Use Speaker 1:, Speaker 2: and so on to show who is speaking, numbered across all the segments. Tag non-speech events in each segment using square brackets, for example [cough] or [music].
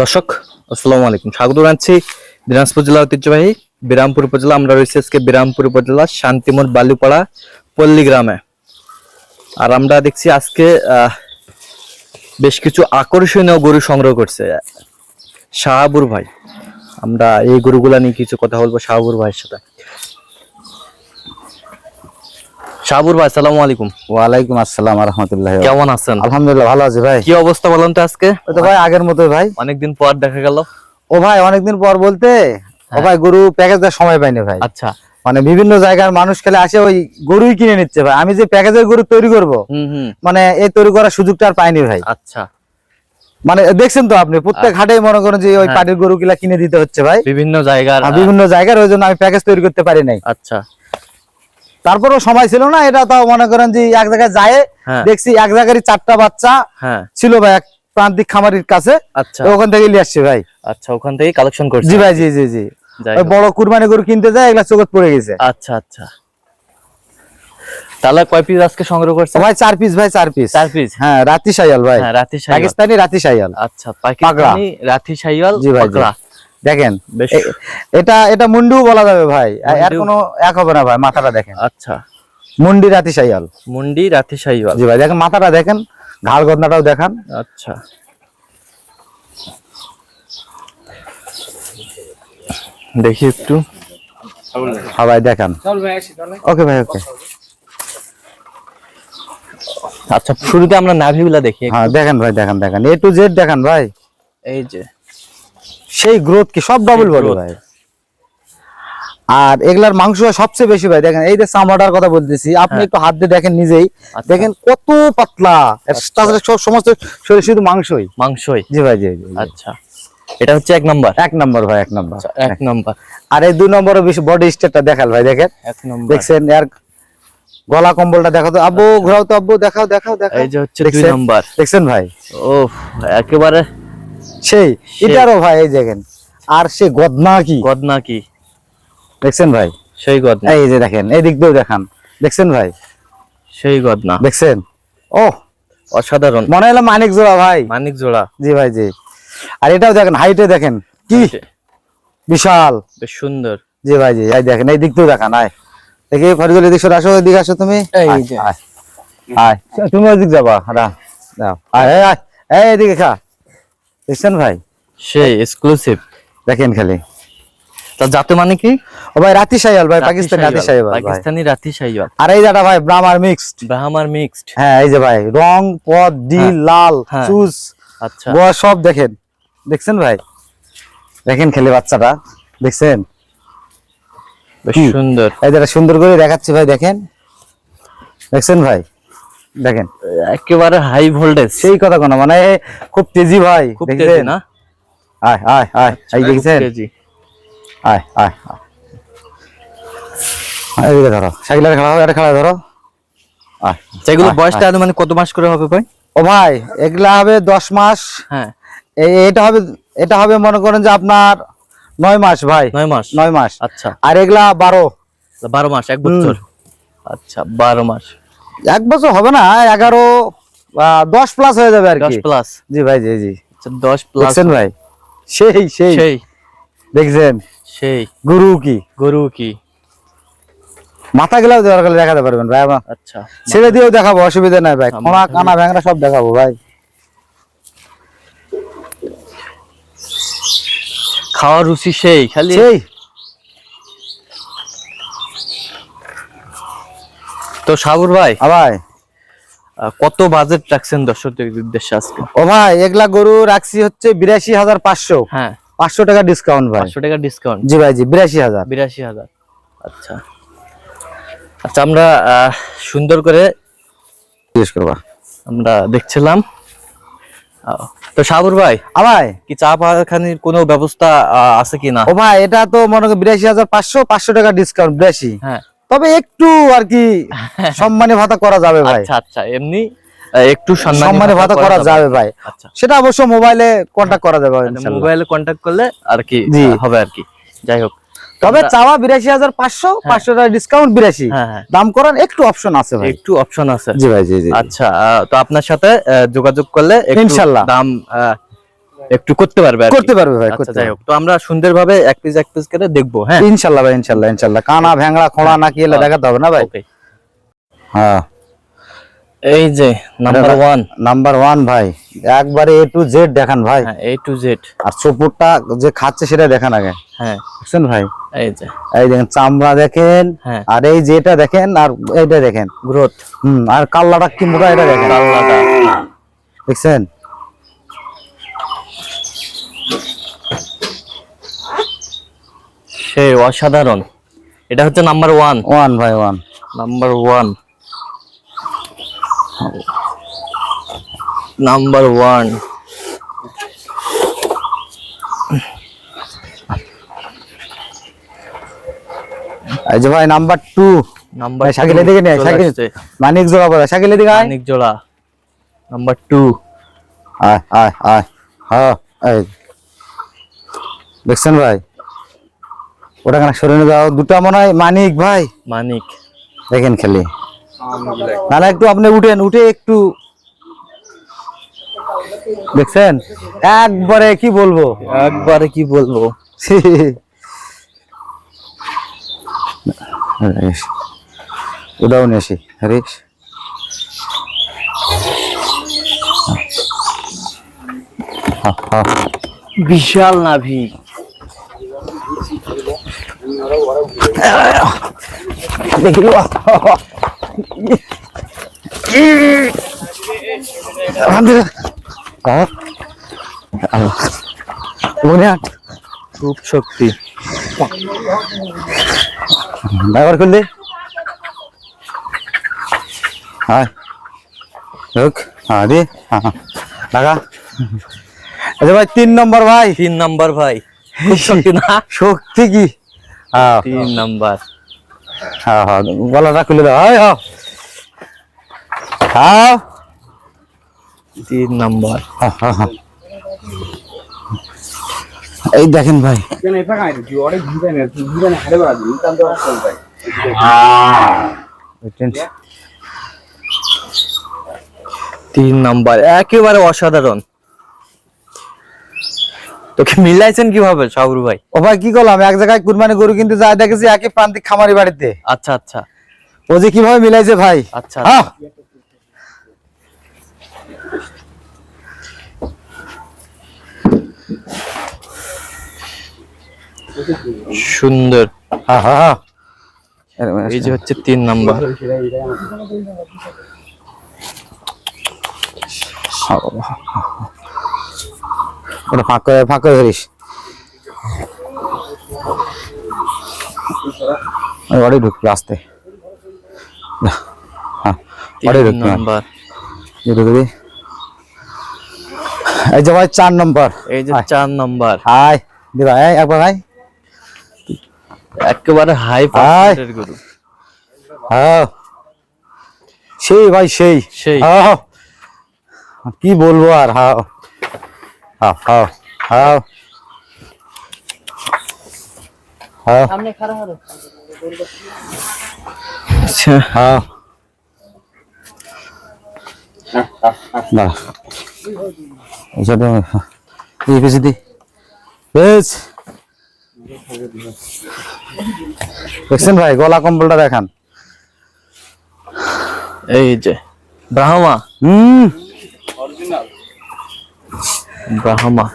Speaker 1: দর্শক, আসসালামু আলাইকুম। স্বাগত জানাচ্ছি দিনাজপুর জেলা ঐতিহ্যবাহী বিরামপুর উপজেলা। আমরা রয়েছি আজকে বিরামপুর উপজেলা শান্তিমোড় বালুপাড়া পল্লী গ্রামে আর আমরা দেখছি আজকে বেশ কিছু আকর্ষণীয় গরু সংগ্রহ করছে শাহাবুর ভাই। আমরা এই গরুগুলা নিয়ে কিছু কথা বলব শাহাবুর ভাইয়ের সাথে। শাহাবুর ভাই সালামু আলাইকুম।
Speaker 2: ওয়ালাইকুম আসসালাম রহমতুল্লাহ
Speaker 1: কেমন আছেন?
Speaker 2: আলহামদুলিল্লাহ ভালো আছি ভাই।
Speaker 1: কি অবস্থা বলেন তো আজকে?
Speaker 2: তো ভাই আগের মতোই ভাই।
Speaker 1: অনেকদিন পর দেখা গেল।
Speaker 2: ও ভাই অনেকদিন পর বলতে ও ভাই গরু প্যাকেজ দেওয়ার সময় পাইনি ভাই।
Speaker 1: আচ্ছা।
Speaker 2: মানে বিভিন্ন জায়গার মানুষ খেলে আসে ওই গরুই কিনে নিচ্ছে ভাই। আমি যে প্যাকেজের গরু তৈরি করব মানে এই তৈরি করার সুযোগটা আর পাইনি ভাই।
Speaker 1: আচ্ছা।
Speaker 2: মানে দেখছেন তো আপনি প্রত্যেক হাটেই মনে করেন যে ওই
Speaker 1: হ্যাঁ।
Speaker 2: পাটির গরু কিলা কিনে দিতে হচ্ছে ভাই।
Speaker 1: বিভিন্ন জায়গার
Speaker 2: আর বিভিন্ন জায়গার ওই জন্য আমি প্যাকেজ তৈরি করতে পারি নাই।
Speaker 1: আচ্ছা।
Speaker 2: তারপরেও সময় ছিল না এটা তাও মনে করেন যে এক জায়গায় যায়
Speaker 1: হ্যাঁ।
Speaker 2: দেখছি এক জায়গারই চারটা বাচ্চা
Speaker 1: হ্যাঁ।
Speaker 2: ছিল ভাই এক প্রান্তিক খামারির কাছে।
Speaker 1: আচ্ছা।
Speaker 2: ওখান থেকে নিয়ে আসছে ভাই।
Speaker 1: আচ্ছা ওখান থেকে কালেকশন করছি
Speaker 2: জি ভাই জি জি জি। বড় কুরবানি গরু কিনতে যায় এগুলা চোখত পড়ে গেছে।
Speaker 1: আচ্ছা আচ্ছা। তাহলে কয় পিস আজকে সংগ্রহ করছে
Speaker 2: ভাই চার পিস ভাই চার পিস
Speaker 1: চার পিস
Speaker 2: হ্যাঁ রাতি সাইয়াল ভাই।
Speaker 1: হ্যাঁ রাতি শাইওয়াল
Speaker 2: পাকিস্তানি রাতি সাইয়াল
Speaker 1: আচ্ছা পাকিস্তানি রাতি শাইওয়াল
Speaker 2: জি ভাই, দেখেন এটা এটা মুন্ডিও বলা যাবে ভাই। এর কোনো এক হবে না ভাই মাথাটা দেখেন।
Speaker 1: আচ্ছা।
Speaker 2: মুন্ডি রাতি সাইয়াল।
Speaker 1: মুন্ডি রাতি শাইওয়াল
Speaker 2: জি ভাই দেখেন মাথাটা দেখেন ঘাড় গদনাটাও দেখান।
Speaker 1: আচ্ছা। দেখি একটু।
Speaker 2: হ্যাঁ ভাই দেখান। ওকে ভাই ওকে।
Speaker 1: আচ্ছা শুরুতে আমরা নাভিগুলা দেখি
Speaker 2: হ্যাঁ দেখেন ভাই দেখেন দেখেন। এ টু জেড দেখেন ভাই।
Speaker 1: এই যে।
Speaker 2: সেই গ্রোথ কি? সব ডাবল বডি ভাই। আর এগুলার মাংস সবচেয়ে বেশি ভাই দেখেন এই যে চামড়াটার কথা বলতেছি আপনি
Speaker 1: হ্যাঁ।
Speaker 2: একটু হাত দিয়ে দেখেন নিজেই।
Speaker 1: আচ্ছা।
Speaker 2: দেখেন কত পাতলা। তাছাড়া সব সমস্ত শরীর শুধু মাংসই।
Speaker 1: মাংসই?
Speaker 2: জি ভাই জি।
Speaker 1: আচ্ছা। এটা হচ্ছে এক নম্বর?
Speaker 2: এক নম্বর ভাই এক নম্বর।
Speaker 1: এক নম্বর।
Speaker 2: আর এই দুই নম্বর বেশি বডি স্টেটটা দেখাল ভাই দেখেন।
Speaker 1: এক নাম্বার।
Speaker 2: দেখছেন এর গলা কম্বলটা দেখো তো। আব্বু ঘোরাও তো আব্বু দেখাও দেখাও দেখাও।
Speaker 1: এই যে হচ্ছে দুই? নাম্বার।
Speaker 2: দেখছেন ভাই?
Speaker 1: ও একেবারে
Speaker 2: সেই। এটারও ভাই এই দেখেন। আর সে গদনা কি?
Speaker 1: গদনা কি?
Speaker 2: দেখছেন ভাই?
Speaker 1: সেই গদনা।
Speaker 2: এই যে দেখেন এই দিক দিয়েও দেখান। দেখছেন ভাই?
Speaker 1: সেই গদনা।
Speaker 2: দেখছেন? ও
Speaker 1: অসাধারণ।
Speaker 2: মনে হলো মানিক জোড়া ভাই।
Speaker 1: মানিক জোড়া।
Speaker 2: জি ভাই জি। আর এটাও দেখেন হাইটে দেখেন। কি? বিশাল।
Speaker 1: বেশ সুন্দর।
Speaker 2: জি ভাই জি। এই দেখেন এই দিক দিয়েও দেখান আয়। দেখি ফরিদুল এদিক সরে আসো এদিকে আসো তুমি। আয়, তুমি ওদিক যাবা দাও আয় আয়। এই এদিকে খা। দেখছেন ভাই?
Speaker 1: সেই এক্সক্লুসিভ
Speaker 2: দেখেন খালি।
Speaker 1: তা যাতে মানে কি?
Speaker 2: ও ভাই রাতি সাইয়াল ভাই পাকিস্তানি রাতি সাইয়াল।
Speaker 1: পাকিস্তানি রাতি শাইওয়াল
Speaker 2: আর এই যেটা ভাই ব্রাহ্মার মিক্সড
Speaker 1: ব্রাহ্মার মিক্সড
Speaker 2: হ্যাঁ এই যে ভাই রং পদ ডি
Speaker 1: হ্যাঁ,
Speaker 2: লাল
Speaker 1: হ্যাঁ।
Speaker 2: চুজ
Speaker 1: আচ্ছা।
Speaker 2: বয়স সব দেখেন। দেখছেন ভাই? দেখেন খেলে বাচ্চাটা। দেখছেন?
Speaker 1: বেশ সুন্দর।
Speaker 2: এই যেটা সুন্দর করে দেখাচ্ছি ভাই দেখেন। দেখছেন ভাই? দেখেন।
Speaker 1: একেবারে হাই ভোল্টেজ
Speaker 2: সেই কথা কোনো মানে খুব তেজি ভাই
Speaker 1: খুব? তেজি না?
Speaker 2: আয় আয় আয় এই দেখছেন? আয় আয় আয়। আয়, এদিকে ধরো সাইকেলের খেলা এটা খেলা ধরো। আয়
Speaker 1: যেগুলো বয়সটা মানে কত মাস করে হবে ভাই?
Speaker 2: ও ভাই এগুলা হবে দশ মাস।
Speaker 1: হ্যাঁ।
Speaker 2: এটা হবে এটা হবে মনে করেন যে আপনার নয় মাস ভাই।
Speaker 1: নয় মাস?
Speaker 2: নয় মাস।
Speaker 1: আচ্ছা।
Speaker 2: আর এগুলা বারো।
Speaker 1: বারো মাস এক বছর। আচ্ছা বারো মাস।
Speaker 2: এক বছর হবে না এগারো দশ প্লাস হয়ে যাবে আর
Speaker 1: দশ প্লাস
Speaker 2: জি ভাই জি জি।
Speaker 1: আচ্ছা দশ প্লাস
Speaker 2: ভাই? সেই সেই।
Speaker 1: সেই।
Speaker 2: দেখছেন?
Speaker 1: সেই।
Speaker 2: গুরু কি?
Speaker 1: গরু কি?
Speaker 2: মাথা গেলেও দরকার দেখাতে পারবেন ভাই আমার।
Speaker 1: আচ্ছা
Speaker 2: ছেড়ে দিয়েও দেখাবো অসুবিধা নাই ভাই।
Speaker 1: আচ্ছা,
Speaker 2: কানা ভ্যাংরা সব দেখাবো ভাই।
Speaker 1: খাওয়ার রুচি সেই খালি
Speaker 2: সেই।
Speaker 1: তো সাবুর ভাই
Speaker 2: ভাই।
Speaker 1: কত বাজেট রাখছেন দর্শকদের উদ্দেশ্যে আজকে?
Speaker 2: ও ভাই এগুলা গরু রাখছি হচ্ছে বিরাশি হাজার পাঁচশো।
Speaker 1: হ্যাঁ।
Speaker 2: পাঁচশো টাকা ডিসকাউন্ট ভাই।
Speaker 1: পাঁচশো টাকা ডিসকাউন্ট
Speaker 2: জি ভাই জি বিরাশি হাজার।
Speaker 1: বিরাশি হাজার। আচ্ছা। আচ্ছা আমরা সুন্দর করে
Speaker 2: জিজ্ঞেস করবা।
Speaker 1: আমরা দেখছিলাম। তো সাবুর ভাই
Speaker 2: আ ভাই।
Speaker 1: কি চা পাখানির কোনো ব্যবস্থা আছে কি না
Speaker 2: ও ভাই এটা তো মনে করি বিরাশি হাজার পাঁচশো পাঁচশো টাকা ডিসকাউন্ট বিরাশি।
Speaker 1: হ্যাঁ।
Speaker 2: তবে একটু আর কি [laughs] সম্মানী ভাতা করা যাবে ভাই।
Speaker 1: আচ্ছা আচ্ছা এমনি? একটু সম্মানী
Speaker 2: ভাতা করা যাবে। ভাই।
Speaker 1: আচ্ছা।
Speaker 2: সেটা অবশ্য মোবাইলে কন্টাক্ট করা যাবে
Speaker 1: মোবাইলে কন্ট্যাক্ট করলে আর কি হবে আর কি। যাই হোক।
Speaker 2: তবে চাওয়া বিরাশি হাজার পাঁচশো পাঁচশো টাকা ডিসকাউন্ট বিরাশি।
Speaker 1: হ্যাঁ হ্যাঁ।
Speaker 2: দাম করার একটু অপশন আছে ভাই।
Speaker 1: একটু অপশন আছে।
Speaker 2: জি ভাই জি জি
Speaker 1: আচ্ছা তো আপনার সাথে যোগাযোগ করলে
Speaker 2: ইনশাল্লাহ।
Speaker 1: দাম একটু করতে পারবে
Speaker 2: করতে পারবে ভাই
Speaker 1: আচ্ছা
Speaker 2: করতে
Speaker 1: যাই হোক তো আমরা সুন্দরভাবে এক পিস এক পিস করে দেখব হ্যাঁ।
Speaker 2: ইনশাল্লাহ ভাই ইনশাল্লাহ ইনশাল্লাহ। কানা ভ্যাংড়া খোঁড়া না কি এলে দেখাতে হবে না ভাই?
Speaker 1: ওকে
Speaker 2: হ্যাঁ।
Speaker 1: এই যে নাম্বার ওয়ান
Speaker 2: নাম্বার ওয়ান ভাই একবারে এ টু জেড দেখান ভাই।
Speaker 1: হ্যাঁ এ টু জেড
Speaker 2: আর চোপড়টা যে খাচ্ছে সেটা দেখান আগে।
Speaker 1: হ্যাঁ।
Speaker 2: বুঝছেন ভাই?
Speaker 1: এই যে।
Speaker 2: এই দেখেন চামড়া দেখেন
Speaker 1: হ্যাঁ।
Speaker 2: আর এই যেটা দেখেন আর এইটা দেখেন।
Speaker 1: গ্রোথ
Speaker 2: হুম আর কাল্লাটা কি মোটা এটা দেখেন।
Speaker 1: কাল্লাটা।
Speaker 2: দেখছেন?
Speaker 1: সেই অসাধারণ। এটা হচ্ছে নাম্বার ওয়ান
Speaker 2: ওয়ান ভাই one
Speaker 1: number one number one
Speaker 2: এই যে ভাই নাম্বার টু
Speaker 1: নাম্বার
Speaker 2: দিকে নিয়ে মানিক জোড়া দিকে
Speaker 1: জোড়া। নাম্বার টু
Speaker 2: আয় আয় আয়। হ্যাঁ দেখছেন ভাই? ওটা কেন সরে যাও? দুটা মনে হয় মানিক ভাই।
Speaker 1: মানিক।
Speaker 2: দেখেন খেলে। নাহলে একটু আপনি উঠেন উঠে একটু দেখছেন? একবারে কি বলব?
Speaker 1: একবারে কি বলব?
Speaker 2: ওটাও নিয়ে আসি হরিশ।
Speaker 1: বিশাল নাভি
Speaker 2: দেখি লো। আলহামদুলিল্লাহ। হ্যাঁ। আল্লাহ। মনে আট
Speaker 1: খুব শক্তি
Speaker 2: হ্যাঁ হ্যাঁ হ্যাঁ। লাগা আচ্ছা ভাই তিন নম্বর ভাই
Speaker 1: তিন নাম্বার ভাই শক্তি না
Speaker 2: শক্তি কি হ্যাঁ
Speaker 1: তিন নাম্বার।
Speaker 2: হ্যাঁ হ্যাঁ গলাটা খুলে দাও হ্যাঁ হ্যাঁ।
Speaker 1: তিন নাম্বার।
Speaker 2: হ্যাঁ, হ্যাঁ, হ্যাঁ। এই দেখেন ভাই।
Speaker 1: তিন নাম্বার একেবারে অসাধারণ। তোকে মিলাইছেন কীভাবে সাবরু ভাই?
Speaker 2: ও ভাই কি করলাম? এক জায়গায় কুরবানি গরু কিন্তু যা দেখেছি একই প্রান্তিক খামারি বাড়িতে।
Speaker 1: আচ্ছা আচ্ছা।
Speaker 2: ও যে কীভাবে মিলাইছে ভাই?
Speaker 1: আচ্ছা
Speaker 2: হ্যাঁ।
Speaker 1: সুন্দর।
Speaker 2: হ্যাঁ হ্যাঁ হ্যাঁ।
Speaker 1: এই যে হচ্ছে তিন নাম্বার।
Speaker 2: ওটা ফাঁক করে ফাঁক করে ধরিস। বাড়ি ঢুকবে আসতে হ্যাঁ ঢুকবে এই যে ভাই চার নম্বর।
Speaker 1: এই যে চার নাম্বার।
Speaker 2: হাই এই একবার
Speaker 1: হাই। পার্সেন্টের গরু।
Speaker 2: হ্যাঁ। সেই ভাই সেই।
Speaker 1: সেই।
Speaker 2: হ্যাঁ। কি বলব আর হ্যাঁ। হ্যাঁ হ্যাঁ হ্যাঁ। হ্যাঁ।
Speaker 1: আচ্ছা
Speaker 2: হ্যাঁ। না। এই পেছি দি। বেশ দেখছেন ভাই গলা কম্বলটা দেখান।
Speaker 1: এই যে ব্রাহ্মা।
Speaker 2: হুম।
Speaker 1: ব্রাহ্মা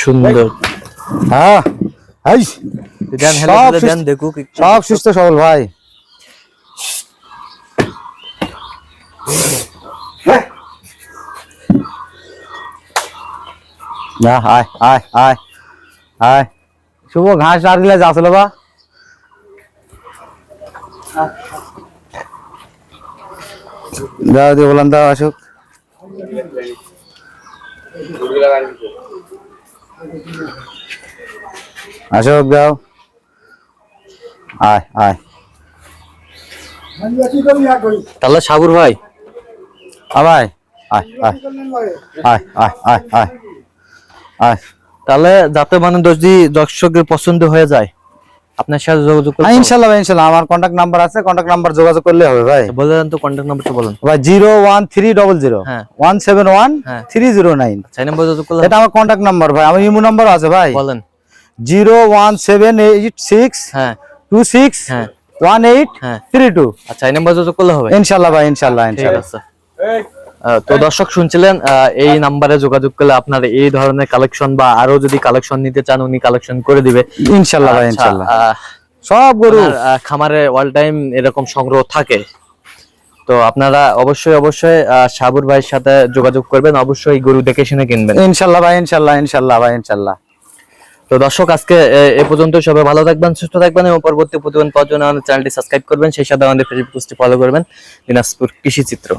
Speaker 1: সুন্দর।
Speaker 2: হ্যাঁ
Speaker 1: দেখুক
Speaker 2: সব সুস্থ সবল ভাই। না আয় আয় আয় আয়। শুভ ঘাস আর গিলা যাচ্ছিল বা? দাও দিয়ে বললাম দাও, আসুক। আসুক দাও আয় আয়।
Speaker 1: তাহলে সাবুর ভাই
Speaker 2: আবাই আয় আয় আয়। আয় আয় আয় আয়
Speaker 1: তাহলে যাতে মানে দর্শকের পছন্দ হয়ে যায়। আপনার সাথে যোগাযোগ করতে
Speaker 2: হ্যাঁ ইনশাল্লাহ ভাই ইনশাল্লাহ। আমার কন্ট্যাক্ট নাম্বার আছে কন্ট্যাক্ট নাম্বার যোগাযোগ করলে হবে ভাই।
Speaker 1: বলে দেন তো কন্ট্যাক্ট নাম্বারটা বলুন।
Speaker 2: ভাই zero one three double zero.
Speaker 1: হ্যাঁ।
Speaker 2: ওয়ান সেভেন ওয়ান
Speaker 1: হ্যাঁ।
Speaker 2: Three zero nine.
Speaker 1: চাই নাম্বার যোগাযোগ করলে
Speaker 2: এটা আমার কন্ট্যাক্ট নাম্বার ভাই। আমার ইমো নাম্বার আছে ভাই।
Speaker 1: বলেন।
Speaker 2: Zero one seven eight six
Speaker 1: হ্যাঁ।
Speaker 2: টু সিক্স
Speaker 1: হ্যাঁ।
Speaker 2: ওয়ান এইট
Speaker 1: হ্যাঁ।
Speaker 2: Three two.
Speaker 1: আচ্ছা এই নাম্বার যোগাযোগ করলে হবে।
Speaker 2: ইনশাল্লাহ ভাই ইনশাল্লাহ
Speaker 1: ঠিক আছে। তো দর্শক শুনছিলেন এই নাম্বারে যোগাযোগ করলে আপনার এই ধরনের কালেকশন বা আরও যদি কালেকশন নিতে চান উনি কালেকশন করে দিবে।
Speaker 2: ইনশাল্লাহ
Speaker 1: আচ্ছা,
Speaker 2: ইনশাল্লাহ। সব গরু।
Speaker 1: খামারে অল টাইম এরকম সংগ্রহ থাকে। তো আপনারা অবশ্যই অবশ্যই সাবুর ভাইয়ের সাথে যোগাযোগ করবেন অবশ্যই গরু দেখে শুনে কিনবেন।
Speaker 2: ইনশাল্লাহ ভাই ইনশাল্লাহ ইনশাল্লাহ ভাই ইনশাল্লাহ।
Speaker 1: তো দর্শক আজকে এ- এ পর্যন্ত সবাই ভালো থাকবেন সুস্থ থাকবেন এবং পরবর্তী প্রতিবেদন পাওয়ার জন্য আমাদের চ্যানেলটি সাবস্ক্রাইব করবেন সেই সাথে আমাদের ফেসবুক পেজটি ফলো করবেন দিনাজপুর কৃষি চিত্র।